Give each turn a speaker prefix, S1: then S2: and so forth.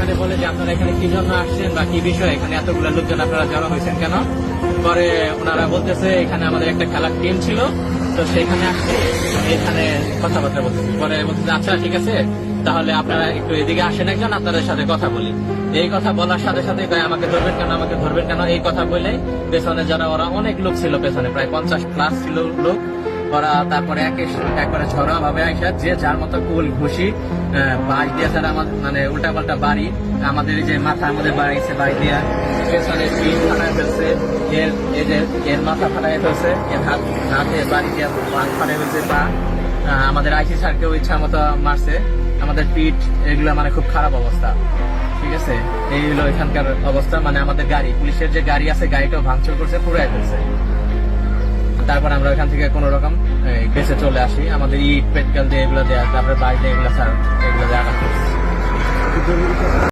S1: এখানে বলে যে আপনারা এখানে কি জন্য আসছেন বা কি বিষয়? এখানে এতগুলো লোকজন আপনারা জড়ো হয়েছেন কেন? পরে ওনারা বলতেছে, এখানে আমাদের একটা খেলার টিম ছিল, তো সেখানে আসছে, এখানে কথাবার্তা বলতেছে। পরে বলতেছে আচ্ছা ঠিক আছে, তাহলে আপনারা একটু এদিকে আসেন একজন, আপনাদের সাথে কথা বলি। এই কথা বলার সাথে সাথে আমাকে ধরবেন কেন? আমাকে ধরবেন কেন? এই কথা বলে পেছনে যারা, ওরা অনেক লোক ছিল পেছনে, প্রায় পঞ্চাশ প্লাস ছিল লোক। ওরা তারপরে একে একবারে ছড়া ভাবে আইসা, যে যার মতো কুল ঘুষি বাঁশ দিয়ে ছাড়া আমাদের মানে উল্টা পাল্টা বাড়ি, আমাদের এই যে মাথা আমাদের বাড়িছে বাড়ি দিয়া বাড়ি আমাদের আইসি স্যারকেও ইচ্ছা মতো মারছে, আমাদের পিঠ, এগুলো মানে খুব খারাপ অবস্থা, ঠিক আছে? এই হলো এখানকার অবস্থা মানে আমাদের গাড়ি, পুলিশের যে গাড়ি আছে, গাড়িটাও ভাঙচুর করছে পুরাই ফেলছে। তারপর আমরা ওখান থেকে কোনো রকম বেঁচে চলে আসি। আমাদের ইট পেটকাল দিয়ে এগুলো দেওয়া তারপরে বাড়িতে এগুলো স্যার এগুলো দেওয়া